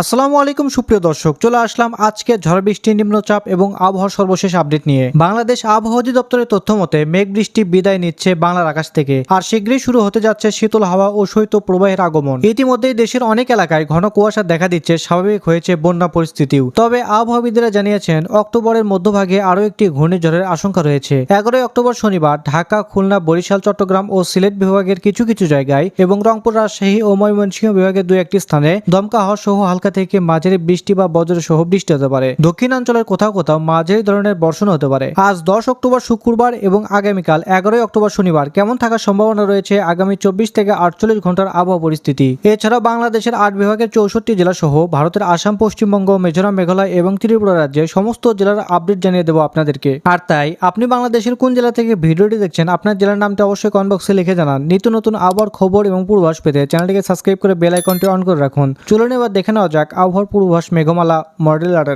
আসসালামু আলাইকুম, সুপ্রিয় দর্শক। চলে আসলাম আজকে ঝড় বৃষ্টি, নিম্নচাপ এবং আবহাওয়ার সর্বশেষ আপডেট নিয়ে। বাংলাদেশ আবহাওয়া অধিদপ্তরের তথ্য মতে, মেঘ বৃষ্টি বিদায় নিচ্ছে বাংলার আকাশ থেকে, আর শীঘ্রই শুরু হতে যাচ্ছে শীতল হাওয়া ও শৈত্য প্রবাহের আগমন। ইতিমধ্যেই দেশের অনেক এলাকায় ঘন কুয়াশা দেখা দিচ্ছে, স্বাভাবিক হয়েছে বন্যা পরিস্থিতিও। তবে আবহাওয়াবিদরা জানিয়েছেন, অক্টোবরের মধ্যভাগে আরও একটি ঘূর্ণিঝড়ের আশঙ্কা রয়েছে। এগারোই অক্টোবর শনিবার ঢাকা, খুলনা, বরিশাল, চট্টগ্রাম ও সিলেট বিভাগের কিছু কিছু জায়গায় এবং রংপুর, রাজশাহী ও ময়মনসিংহ বিভাগের দু একটি স্থানে দমকা হওয়া সহ হালকা থেকে মাঝারি বৃষ্টি বা বজ্র সহ বৃষ্টি হতে পারে। দক্ষিণাঞ্চলের কোথাও কোথাও মাঝারি ধরনের বর্ষণ হতে পারে। আজ দশ অক্টোবর শুক্রবার এবং আগামীকাল এগারোই অক্টোবর শনিবার কেমন থাকার সম্ভাবনা রয়েছে আগামী চব্বিশ থেকে আটচল্লিশ ঘণ্টার আবহাওয়া পরিস্থিতি। এছাড়াও বাংলাদেশের আট বিভাগের চৌষট্টি জেলা সহ ভারতের আসাম, পশ্চিমবঙ্গ, মিজোরাম, মেঘালয় এবং ত্রিপুরা রাজ্যে সমস্ত জেলার আপডেট জানিয়ে দেবো আপনাদেরকে। আর তাই, আপনি বাংলাদেশের কোন জেলা থেকে ভিডিওটি দেখছেন, আপনার জেলার নামটা অবশ্যই কমেন্ট বক্সে লিখে জানান। নিত্য নতুন আবহাওয়ার খবর এবং পূর্বাস পেতে চ্যানেলটিকে সাবস্ক্রাইব করে বেল আইকনটি অন করে রাখুন। চলুন এবার দেখে নেওয়া যাক আবহাওয়ার পূর্বাভাস মেঘমালা মডেল আডারে